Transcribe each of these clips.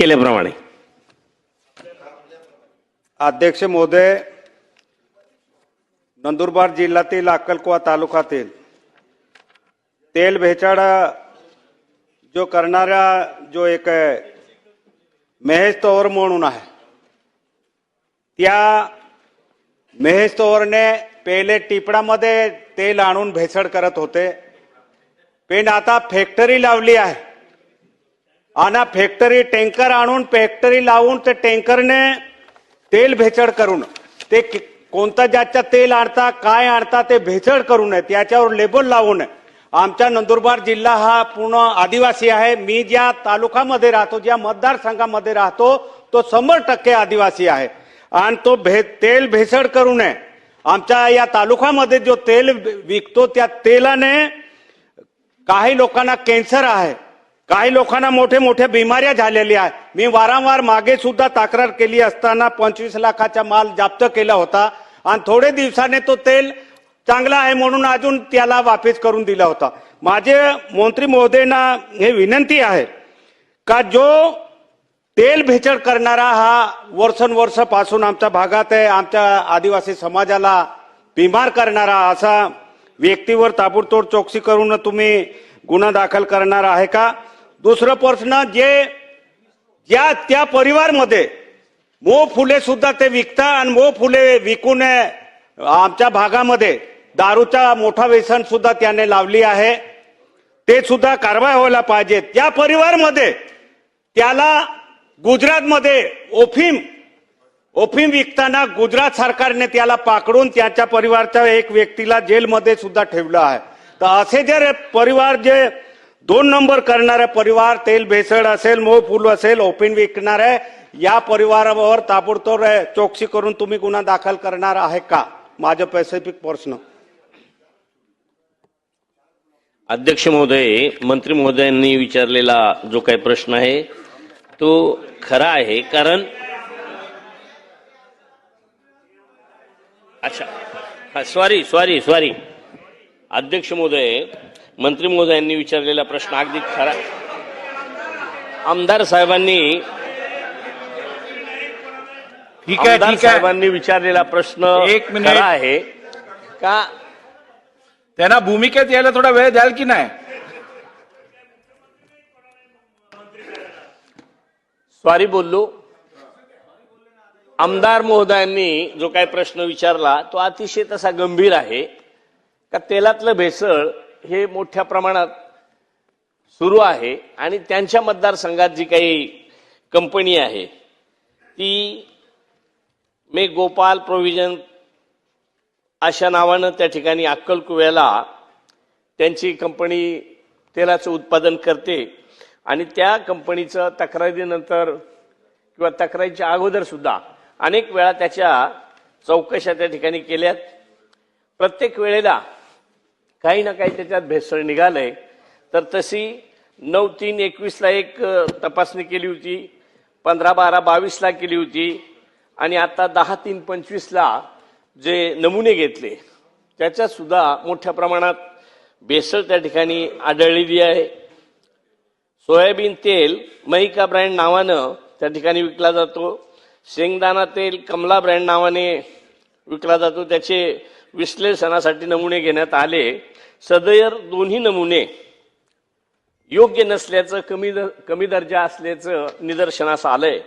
केल्याप्रमाणे. अध्यक्ष महोदय नंदुरबार जिल्ह्यातील अक्कलकुवा तालुक्यातील तेल भेचाड जो करणारा जो एक महेश तोवर म्हणून आहे त्या महेश तोवरने पहिले टिपडामध्ये तेल आणून भेसळ करत होते. पण आता फॅक्टरी लावली आहे. आणि फॅक्टरी टँकर आणून फॅक्टरी लावून ते टँकरने तेल भेचड करून ते कोणता ज्याच्या तेल आणता काय आणता ते भेचड करू नये त्याच्यावर लेबल लावू नये आमच्या नंदुरबार जिल्हा हा पूर्ण आदिवासी आहे. मी ज्या तालुकामध्ये राहतो ज्या मतदारसंघामध्ये राहतो तो शंभर टक्के आदिवासी आहे. आणि तो भे तेल भेसळ करू नये आमच्या या तालुक्यामध्ये जो तेल विकतो त्या तेलाने काही लोकांना कॅन्सर आहे. काही लोकांना मोठे मोठ्या बिमाऱ्या झालेल्या आहेत. मी वारंवार मागे सुद्धा तक्रार केली असताना पंचवीस लाखाचा माल जप्त केला होता. आणि थोडे दिवसाने तो तेल चांगला आहे म्हणून अजून त्याला वापस करून दिला होता. माझे मंत्री महोदयांना हे विनंती आहे का जो तेल भेचड करणारा हा वर्षानुवर्षापासून आमच्या भागात आहे आमच्या आदिवासी समाजाला बिमार करणारा असा व्यक्तीवर ताबडतोड चौकशी करून तुम्ही गुन्हा दाखल करणार आहे का? दुसरं प्रश्न जे ज्या त्या परिवारमध्ये मो फुले सुद्धा ते विकता आणि मो फुले विकून आमच्या भागामध्ये दारूचा मोठा व्यसन सुद्धा त्याने लावली आहे. ते सुद्धा कारवाई व्हायला पाहिजे. त्या परिवारमध्ये त्याला गुजरातमध्ये ओफीम ओफीम विकताना गुजरात सरकारने त्याला पाकडून त्याच्या परिवारच्या एक व्यक्तीला जेलमध्ये सुद्धा ठेवलं आहे. तर असे जर परिवार जे दोन नंबर करणारे परिवार तेल भेसळ असेल मोह फुल असेल ओपिन विकणारे या परिवारावर ताबडतोब चौकशी करून तुम्ही गुन्हा दाखल करणार आहे का? माझं पॅसिफिक प्रश्न. अध्यक्ष महोदय मंत्री महोदयांनी विचारलेला जो काही प्रश्न आहे तो खरा आहे कारण अच्छा. सॉरी सॉरी सॉरी अध्यक्ष महोदय मंत्री महोदयांनी विचारलेला प्रश्न अगदी खरा. आमदार साहेबांनी ठीक आहे आमदार ठीक आहे. साहेबांनी विचारलेला प्रश्न एक मिनिट. आहे. का? त्यांना भूमिकेत यायला थोडा वेळ द्याल की नाही? सॉरी बोललो. आमदार महोदयांनी जो काही प्रश्न विचारला तो अतिशय तसा गंभीर आहे. का तेलातलं भेसळ हे मोठ्या प्रमाणात सुरू आहे आणि त्यांच्या मतदारसंघात जी काही कंपनी आहे ती मे गोपाल प्रोव्हिजन अशा नावानं त्या ठिकाणी अक्कलकुव्याला त्यांची कंपनी तेलाचं उत्पादन करते आणि त्या कंपनीचं तक्रारीनंतर किंवा तक्रारीच्या अगोदरसुद्धा अनेक वेळा त्याच्या चौकशा त्या ठिकाणी केल्यात. प्रत्येक वेळेला काही ना काही त्याच्यात भेसळ निघालंय. तर तशी नऊ तीन एकवीसला एक तपासणी केली होती पंधरा बारा बावीसला केली होती आणि आता दहा तीन पंचवीसला जे नमुने घेतले त्याच्यात सुद्धा मोठ्या प्रमाणात भेसळ त्या ठिकाणी आढळलेली आहे. सोयाबीन तेल महिका ब्रँड नावानं त्या ठिकाणी विकला जातो. शेंगदाणा तेल कमला ब्रँड नावाने विकला जातो. त्याचे विश्लेषणासाठी नमुने घेण्यात आले. सदयर दोन्ही नमुने योग्य नसल्याचं कमी दर कमी दर्जा असल्याचं निदर्शनास आलंय.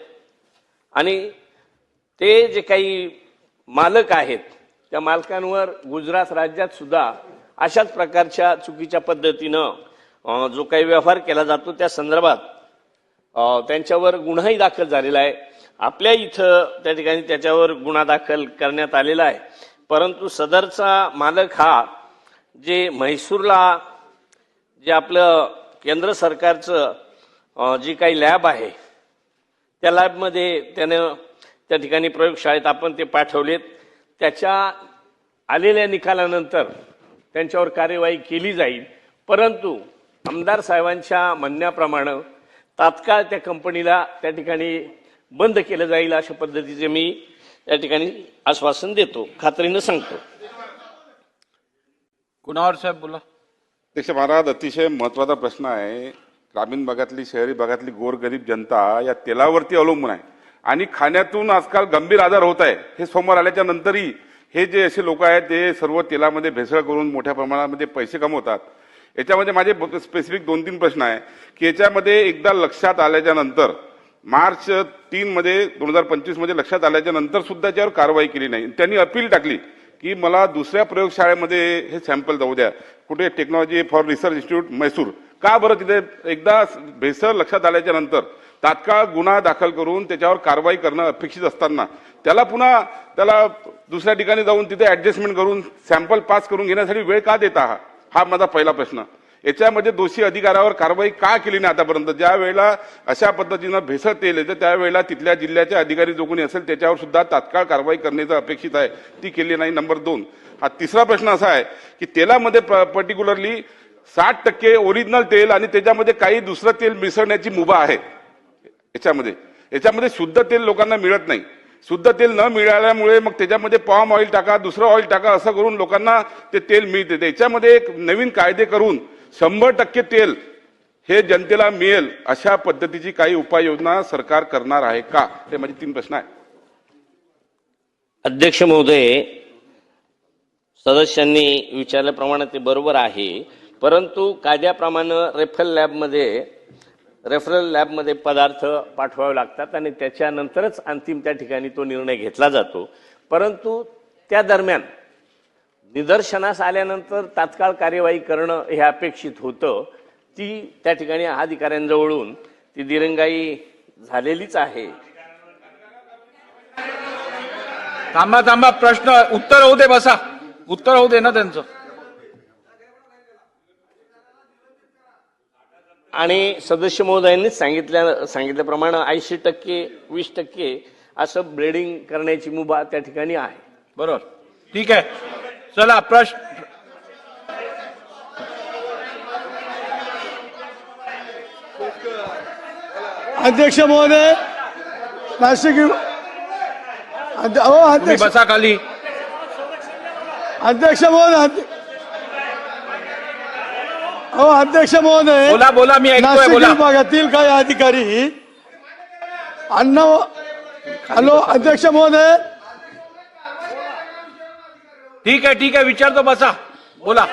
आणि ते जे काही मालक आहेत त्या मालकांवर गुजरात राज्यात सुद्धा अशाच प्रकारच्या चुकीच्या पद्धतीनं जो काही व्यवहार केला जातो त्या संदर्भात अं, त्यांच्यावर गुन्हाही दाखल झालेला आहे. आपल्या इथं त्या ठिकाणी त्याच्यावर गुन्हा दाखल करण्यात आलेला आहे. परंतु सदरचा मालक हा जे म्हैसूरला जे आपलं केंद्र सरकारचं जी काही लॅब आहे त्या लॅबमध्ये त्यानं त्या ठिकाणी प्रयोगशाळेत आपण ते पाठवलेत. त्याच्या आलेल्या निकालानंतर त्यांच्यावर कार्यवाही केली जाईल. परंतु आमदार साहेबांच्या म्हणण्याप्रमाणे तात्काळ त्या कंपनीला त्या ठिकाणी बंद केलं जाईल अशा पद्धतीचे मी त्या ठिकाणी आश्वासन देतो खात्रीनं सांगतो. कुणावर साहेब बोला? अध्यक्ष महाराज अतिशय महत्त्वाचा प्रश्न आहे. ग्रामीण भागातली शहरी भागातली गोरगरीब जनता या तेलावरती अवलंबून आहे. आणि खाण्यातून आजकाल गंभीर आजार होत आहे. हे समोर आल्याच्या नंतरही हे जे असे लोक आहेत ते सर्व तेलामध्ये भेसळ करून मोठ्या प्रमाणामध्ये पैसे कमवतात. याच्यामध्ये माझे स्पेसिफिक दोन तीन प्रश्न आहे की याच्यामध्ये एकदा लक्षात आल्याच्यानंतर मार्च तीन मध्ये दोन हजार पंचवीसमध्ये लक्षात आल्याच्यानंतर सुद्धा याच्यावर कारवाई केली नाही. त्यांनी अपील टाकली की मला दुसऱ्या प्रयोगशाळेमध्ये हे सॅम्पल जाऊ द्या. कुठे technology for research institute Mysore का बरं तिथे एकदा भेसळ लक्षात आल्याच्यानंतर तात्काळ गुन्हा दाखल करून त्याच्यावर कारवाई करणं अपेक्षित असताना त्याला पुन्हा त्याला दुसऱ्या ठिकाणी जाऊन तिथे ऍडजस्टमेंट करून सॅम्पल पास करून घेण्यासाठी वेळ का देता हा? हा माझा पहिला प्रश्न. याच्यामध्ये दोषी अधिकारावर कारवाई का केली नाही आतापर्यंत? ज्या वेळेला अशा पद्धतीनं भेसळ तेल येतं त्यावेळेला तिथल्या जिल्ह्याचे अधिकारी जो कोणी असेल त्याच्यावर सुद्धा तात्काळ कारवाई करण्याचं अपेक्षित आहे. ती केली नाही. नंबर दोन. हा तिसरा प्रश्न असा आहे की तेलामध्ये पर्टिक्युलरली साठ टक्के ओरिजिनल तेल आणि त्याच्यामध्ये काही दुसरं तेल मिसळण्याची मुभा आहे. याच्यामध्ये. याच्यामध्ये शुद्ध तेल लोकांना मिळत नाही. शुद्ध तेल न मिळाल्यामुळे मग त्याच्यामध्ये पॉम ऑइल टाका दुसरं ऑइल टाका असं करून लोकांना ते तेल मिळते. त्याच्यामध्ये एक नवीन कायदे करून शंभर टक्के तेल हे जनतेला मिळेल अशा पद्धतीची काही उपाययोजना सरकार करणार आहे का? हे माझे तीन प्रश्न आहे अध्यक्ष महोदय सदस्यांनी विचारल्याप्रमाणे ते बरोबर आहे परंतु कायद्याप्रमाणे रेफरल लॅबमध्ये रेफरल लॅबमध्ये पदार्थ पाठवावे लागतात आणि त्याच्यानंतरच अंतिम त्या ठिकाणी तो निर्णय घेतला जातो. परंतु त्या दरम्यान निदर्शनास आल्यानंतर तात्काळ कार्यवाही करणं हे अपेक्षित होतं. ती त्या ठिकाणी अधिकाऱ्यांजवळून ती दिरंगाई झालेलीच आहे. थांबा थांबा प्रश्न उत्तर होऊ दे बसा. उत्तर होऊ दे ना त्यांचं. आणि सदस्य महोदयांनीच सांगितल्या सांगितल्याप्रमाणे ऐंशी टक्के वीस टक्के असं ब्लेडिंग करण्याची मुभा त्या ठिकाणी आहे. बरोबर. ठीक आहे. चला प्रश्न अध्यक्ष महोदय नाशिक हो अध्यक्ष बसा खाली. अध्यक्ष महोदय हो अध्यक्ष महोदय बोला बोला मी नाशिक विभागातील काही अधिकारी अन्न हॅलो अध्यक्ष महोदय ठीक आहे ठीक आहे विचारतो बसा. बोला.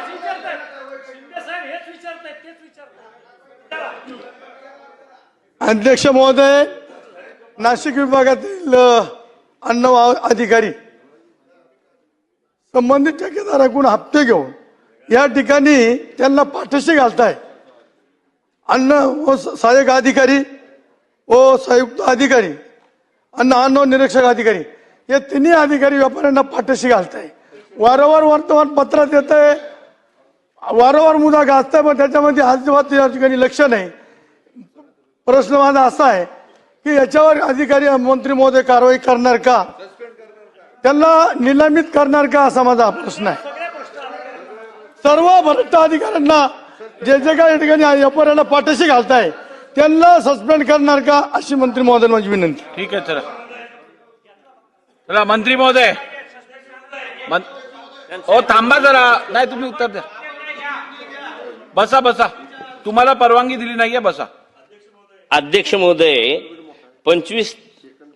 अध्यक्ष महोदय नाशिक विभागातील अन्न वा- अधिकारी संबंधित ठेकेदाराकडून हप्ते घेऊन या ठिकाणी त्यांना पाठीशी घालताय. अन्न व सहाय्यक अधिकारी व संयुक्त अधिकारी अन्न अन्न निरीक्षक अधिकारी हे तिन्ही अधिकारी व्यापाऱ्यांना पाठीशी घालताय. वारंवार वर्तमानपत्रात येत आहे वारंवार मुद्दा गाजताय पण त्याच्यामध्ये अजिबात या ठिकाणी लक्ष नाही. प्रश्न माझा असा आहे की याच्यावर अधिकारी मंत्री महोदय कारवाई करणार का? त्यांना निलंबित करणार का असा माझा प्रश्न आहे. सर्व भ्रष्ट अधिकाऱ्यांना जे जे काही या ठिकाणी व्यापाऱ्यांना पाठीशी घालताय त्यांना सस्पेंड करणार का? अशी मंत्री महोदय माझी विनंती. ठीक आहे चला. चला मंत्री महोदय. हो थांबा जरा. नाही तुम्ही उत्तर द्या. बसा बसा. तुम्हाला परवानगी दिली नाहीये बसा. अध्यक्ष महोदय पंचवीस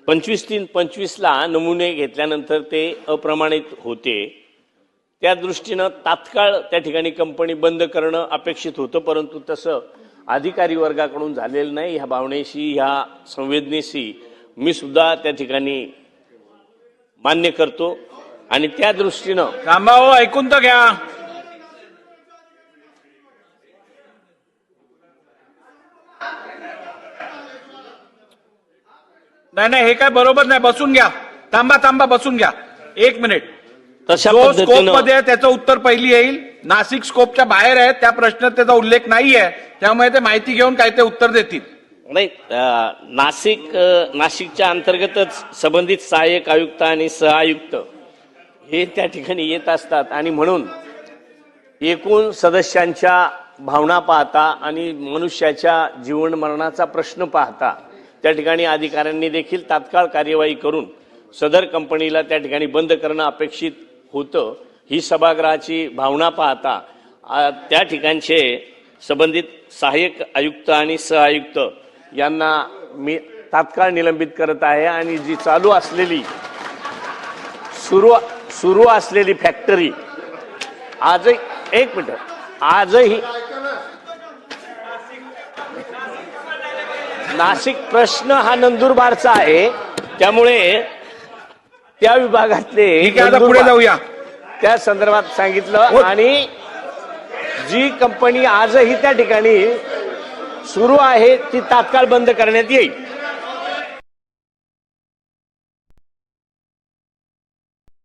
पंचवीस तीन पंचवीसला नमुने घेतल्यानंतर ते अप्रमाणित होते. त्या दृष्टीनं तात्काळ त्या ठिकाणी कंपनी बंद करणं अपेक्षित होतं परंतु तसं अधिकारी वर्गाकडून झालेलं नाही. ह्या भावनेशी ह्या संवेदनेशी मी सुद्धा त्या ठिकाणी मान्य करतो. आणि त्या दृष्टीनं थांबा हो ऐकून तर घ्या. नाही नाही हे काय बरोबर नाही. बसून घ्या. थांबा थांबा बसून घ्या. एक मिनिट. तशा जो स्कोपमध्ये आहे त्याचं उत्तर पहिली येईल. नाशिक स्कोपच्या बाहेर आहे त्या प्रश्नात त्याचा उल्लेख नाहीये त्यामुळे ते माहिती घेऊन काय ते उत्तर देतील. नाही नाशिक नाशिकच्या अंतर्गतच संबंधित सहाय्यक आयुक्त आणि सहआयुक्त हे त्या ठिकाणी येत असतात. आणि म्हणून एकूण सदस्यांच्या भावना पाहता आणि मनुष्याच्या जीवनमरणाचा प्रश्न पाहता त्या ठिकाणी अधिकाऱ्यांनी देखील तात्काळ कार्यवाही करून सदर कंपनीला त्या ठिकाणी बंद करणं अपेक्षित होतं. ही सभागृहाची भावना पाहता त्या ठिकाणचे संबंधित सहाय्यक आयुक्त आणि सहआयुक्त यांना मी तात्काळ निलंबित करत आहे. आणि जी चालू असलेली सुरू सुरू असलेली फॅक्टरी. आजही एक मिनिट. आजही नाशिक प्रश्न हा नंदुरबारचा आहे. त्यामुळे त्या विभागातले पुढे जाऊया. त्या संदर्भात हो. सांगितलं आणि जी कंपनी आजही त्या ठिकाणी सुरू आहे ती तात्काळ बंद करण्यात येईल.